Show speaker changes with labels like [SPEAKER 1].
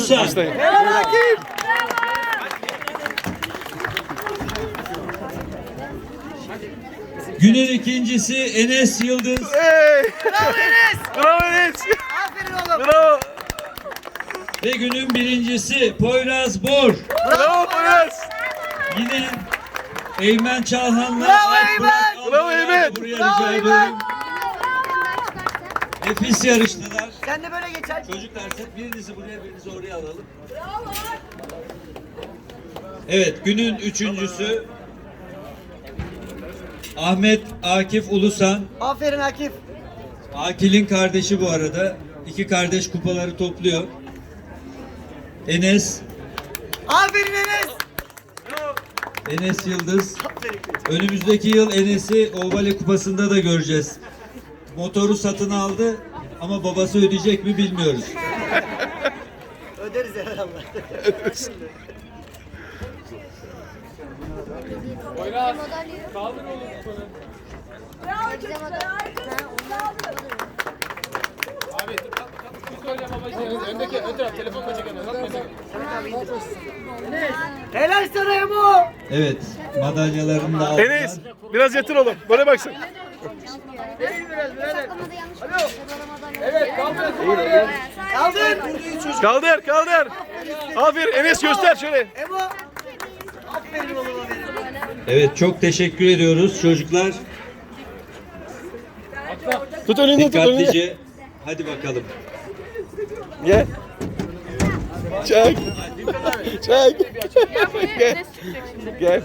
[SPEAKER 1] Başlayın.
[SPEAKER 2] Günün ikincisi Enes Yıldız.
[SPEAKER 1] Hey! Bravo Enes! Bravo Enes!
[SPEAKER 3] Aferin oğlum.
[SPEAKER 1] Bravo!
[SPEAKER 2] Ve günün birincisi Poyraz Bor.
[SPEAKER 1] Bravo Enes!
[SPEAKER 2] Yine Eymen Çalhan'la
[SPEAKER 3] Bravo Eymen!
[SPEAKER 1] Bravo Eymen!
[SPEAKER 3] Bravo Eymen!
[SPEAKER 2] Nefis yarıştılar.
[SPEAKER 3] Sen de böyle geçer.
[SPEAKER 2] Çocuklar siz birinizi buraya birinizi oraya alalım. Evet günün üçüncüsü Ahmet Akif Ulusan.
[SPEAKER 3] Aferin Akif.
[SPEAKER 2] Akil'in kardeşi bu arada. İki kardeş kupaları topluyor. Enes,
[SPEAKER 3] Aferin Enes.
[SPEAKER 2] Enes Yıldız. Önümüzdeki yıl Enes'i Ovale Kupası'nda da göreceğiz. Motoru satın aldı ama babası ödeyecek mi bilmiyoruz.
[SPEAKER 3] Öderiz herhalde.
[SPEAKER 4] Öndeki ön taraf telefon kaçacak
[SPEAKER 3] Helal sana Emo.
[SPEAKER 2] Evet, madalyalarını da aldılar.
[SPEAKER 1] Enes! Biraz yatır oğlum. Böyle baksın.
[SPEAKER 4] Evet kaldır.
[SPEAKER 3] Kaldır.
[SPEAKER 1] Kaldır, kaldır. Aferin Enes göster şöyle.
[SPEAKER 3] Aferin oğlum.
[SPEAKER 2] Evet, çok teşekkür ediyoruz çocuklar.
[SPEAKER 1] Tut önünde tut önünde.
[SPEAKER 2] Dikkatlice. Hadi bakalım.
[SPEAKER 1] Gel. Çek. Çek. Gel. Gel.